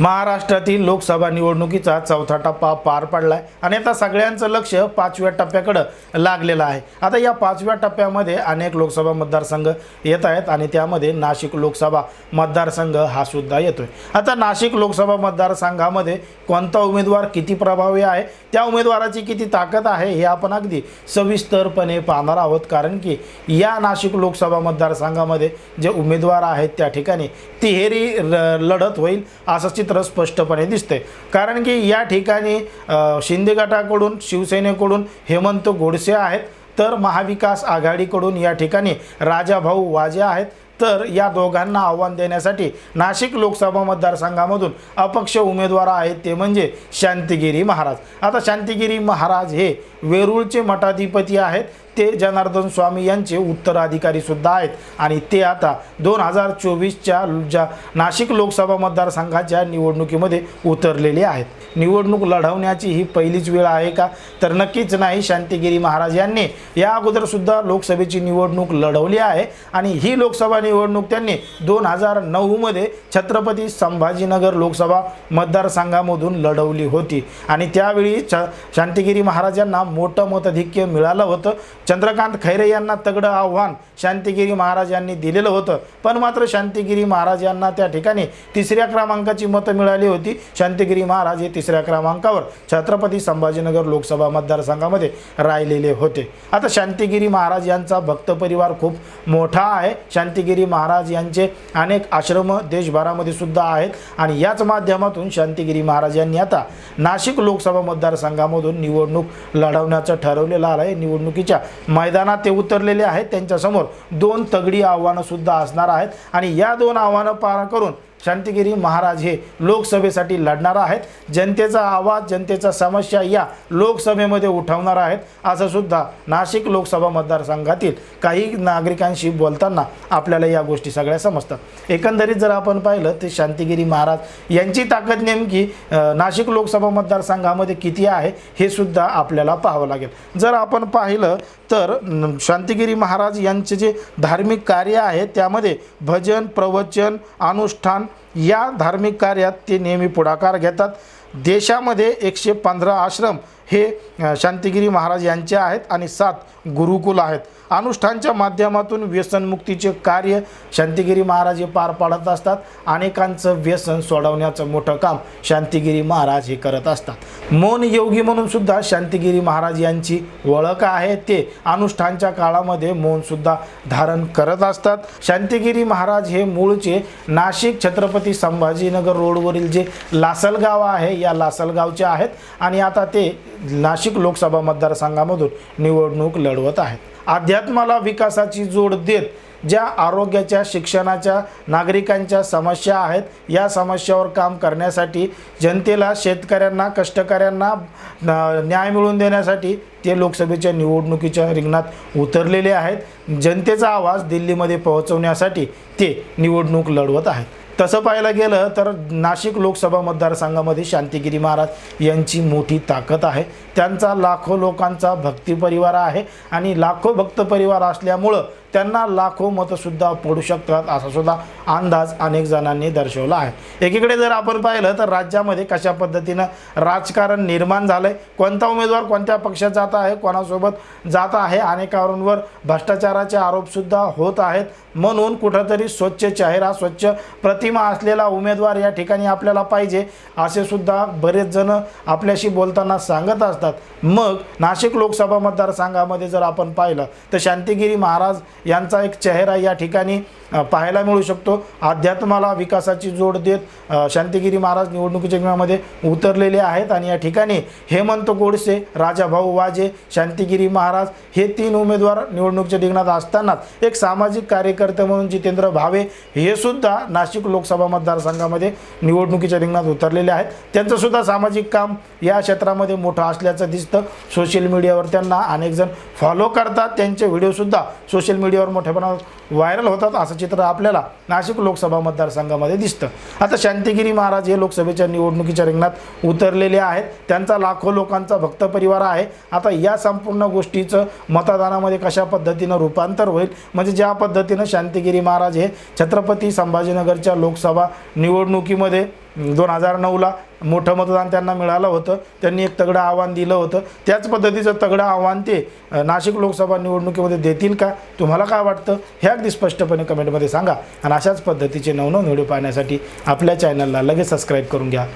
महाराष्ट्रातील लोकसभा निवडणुकीचा चौथा टप्पा पार पडला आहे आणि आता सगळ्यांचं लक्ष पाचव्या टप्प्याकडं लागलेलं आहे. आता या पाचव्या टप्प्यामध्ये अनेक लोकसभा मतदारसंघ येत आहेत आणि त्यामध्ये नाशिक लोकसभा मतदारसंघ हा सुद्धा आहे आता नाशिक लोकसभा मतदारसंघामध्ये कोणता उमेदवार किती प्रभावी आहे त्या उमेदवाराची किती ताकद आहे हे आपण अगदी सविस्तरपणे पाहणार आहोत. कारण की या नाशिक लोकसभा मतदारसंघामध्ये जे उमेदवार आहेत त्या ठिकाणी तिहेरी लढत होईल असं चित्र स्पष्टपणे दिसतंय कारण की या ठिकाणी शिंदे गटाकडून शिवसेनेकडून हेमंत गोडसे आहेत. तर महाविकास आघाडीकडून या ठिकाणी राजाभाऊ वाजे आहेत. तर या दोघांना आव्हान देण्यासाठी नाशिक लोकसभा मतदारसंघामधून अपक्ष उमेदवार आहेत ते म्हणजे शांतिगिरी महाराज. आता शांतिगिरी महाराज हे वेरूळचे मठाधिपती आहेत. ते जनार्दन स्वामी यांचे उत्तराधिकारीसुद्धा आहेत. आणि ते आता दोन हजार चोवीसच्या ज्या नाशिक लोकसभा मतदारसंघाच्या निवडणुकीमध्ये उतरलेले आहेत. निवडणूक लढवण्याची ही पहिलीच वेळ आहे का? तर नक्कीच नाही. शांतिगिरी महाराज यांनी या अगोदरसुद्धा लोकसभेची निवडणूक लढवली आहे. आणि ही लोकसभा निवडणूक त्यांनी दोन हजार नऊमध्ये छत्रपती संभाजीनगर लोकसभा मतदारसंघामधून लढवली होती. आणि त्यावेळी छ शांतिगिरी महाराज यांना मोठं मताधिक्य मिळालं होतं. चंद्रकांत खैरे यांना तगडं आव्हान शांतिगिरी महाराज यांनी दिलेलं होतं. पण मात्र शांतिगिरी महाराज यांना त्या ठिकाणी तिसऱ्या क्रमांकाची मतं मिळाली होती. शांतिगिरी महाराज हे तिसऱ्या क्रमांकावर छत्रपती संभाजीनगर लोकसभा मतदारसंघामध्ये राहिलेले होते. आता शांतिगिरी महाराज यांचा भक्त परिवार खूप मोठा आहे. शांतिगिरी महाराज यांचे अनेक आश्रम देशभरामध्ये सुद्धा आहेत. आणि याच माध्यमातून शांतिगिरी महाराज यांनी आता नाशिक लोकसभा मतदारसंघामधून निवडणूक लढवण्याचं ठरवलेलं आहे. निवडणुकीच्या मैदानात ते उतरलेले आहेत. त्यांच्यासमोर दोन तगडी आव्हानंसुद्धा असणार आहेत. आणि या दोन आव्हानं पार करून शांतिगिरी महाराज हे लोकसभेसाठी लढणार आहेत. जनतेचा आवाज जनतेचा समस्या या लोकसभेमध्ये उठवणार आहेत असं सुद्धा नाशिक लोकसभा मतदारसंघातील काही नागरिकांशी बोलताना आपल्याला या गोष्टी सगळ्या समजतात. एकंदरीत जर आपण पाहिलं तर शांतिगिरी महाराज यांची ताकद नेमकी नाशिक लोकसभा मतदारसंघामध्ये किती आहे हे सुद्धा आपल्याला पाहावं लागेल. जर आपण पाहिलं तर शांतिगिरी महाराज यांचे जे धार्मिक कार्य आहे त्यामध्ये भजन प्रवचन अनुष्ठान या धार्मिक कार्यात ते नेहमी पुढाकार घेतात. देशामध्ये एकशे पंधरा आश्रम हे शांतिगिरी महाराज यांचे आहेत आणि सात गुरुकुल आहेत. अनुष्ठानच्या माध्यमातून व्यसनमुक्तीचे कार्य शांतिगिरी महाराज हे पार पाडत असतात. अनेकांचं व्यसन सोडवण्याचं मोठं काम शांतिगिरी महाराज हे करत असतात. मौन योगी म्हणून सुद्धा शांतिगिरी महाराज यांची ओळख आहे. ते अनुष्ठानच्या काळामध्ये मौनसुद्धा धारण करत असतात. शांतिगिरी महाराज हे मूळचे नाशिक छत्रपती संभाजीनगर रोडवरील जे लासलगाव आहे या लासलगावचे आहेत. आणि आता ते नाशिक लोकसभा मतदारसंघामधून निवडणूक लढवत आहेत. अध्यात्माला विकासाची जोड देत ज्या आरोग्याच्या शिक्षणाच्या नागरिकांच्या समस्या आहेत या समस्यावर काम करण्यासाठी जनतेला शेतकऱ्यांना कष्टकऱ्यांना न्याय मिळवून देण्यासाठी ते लोकसभेच्या निवडणुकीच्या रिंगणात उतरलेले आहेत. जनतेचा आवाज दिल्लीमध्ये पोहोचवण्यासाठी ते निवडणूक लढवत आहेत. तसं पाहायला गेलं तर नाशिक लोकसभा मतदारसंघामध्ये शांतिगिरी महाराज यांची मोठी ताकद आहे. त्यांचा लाखो लोकांचा भक्ती परिवार आहे आणि लाखो भक्त परिवार असल्यामुळं त्यांना लाखो मतंसुद्धा पडू शकतात असा सुद्धा अंदाज अनेक जणांनी दर्शवला आहे. एकीकडे जर आपण पाहिलं तर राज्यामध्ये कशा पद्धतीनं राजकारण निर्माण झालं आहे कोणता उमेदवार कोणत्या पक्षात जात आहे कोणासोबत जात आहे अनेकांवर भ्रष्टाचाराचे आरोपसुद्धा होत आहेत. म्हणून कुठंतरी स्वच्छ चेहरा स्वच्छ प्रतिमा असलेला उमेदवार या ठिकाणी आपल्याला पाहिजे असे सुद्धा बरेच जण आपल्याशी बोलताना सांगत असतात. मग नाशिक लोकसभा मतदारसंघामध्ये जर आपण पाहिलं तर शांतिगिरी महाराज यांचा एक चेहरा या ठिकाणी पाहायला मिळू शकतो. अध्यात्माला विकासाची जोड देत शांतिगिरी महाराज निवडणुकीच्या रिंगणामध्ये उतरलेले आहेत आणि या ठिकाणी हेमंत गोडसे राजाभाऊ वाजे शांतिगिरी महाराज हे तीन उमेदवार निवडणुकीच्या रिंगणात असतानाच एक सामाजिक कार्यकर्ते म्हणून जितेंद्र भावे हे सुद्धा नाशिक लोकसभा मतदारसंघामध्ये निवडणुकीच्या रिंगणात उतरलेले आहेत. त्यांचंसुद्धा सामाजिक काम या क्षेत्रामध्ये मोठं असल्याचं दिसतं. सोशल मीडियावर त्यांना अनेकजण फॉलो करतात. त्यांचे व्हिडिओसुद्धा सोशल मीडिया मीडियावर मोठ्या प्रमाणात व्हायरल होतात असं चित्र आपल्याला नाशिक लोकसभा मतदारसंघामध्ये दिसतं. आता शांतिगिरी महाराज हे लोकसभेच्या निवडणुकीच्या रिंगणात उतरलेले आहेत. त्यांचा लाखो लोकांचा भक्त परिवार आहे. आता या संपूर्ण गोष्टीचं मतदानामध्ये कशा पद्धतीनं रूपांतर होईल? म्हणजे ज्या पद्धतीनं शांतिगिरी महाराज हे छत्रपती संभाजीनगरच्या लोकसभा निवडणुकीमध्ये दोन हजार नऊला मोठं मतदान त्यांना मिळालं होतं. त्यांनी एक तगडं आव्हान दिलं होतं. त्याच पद्धतीचं तगडं आव्हान ते नाशिक लोकसभा निवडणुकीमध्ये देतील का? तुम्हाला काय वाटतं? हे अगदी स्पष्टपणे कमेंटमध्ये सांगा. आणि अशाच पद्धतीचे नवनव व्हिडिओ पाहण्यासाठी आपल्या चॅनलला लगेच सबस्क्राईब करून घ्या.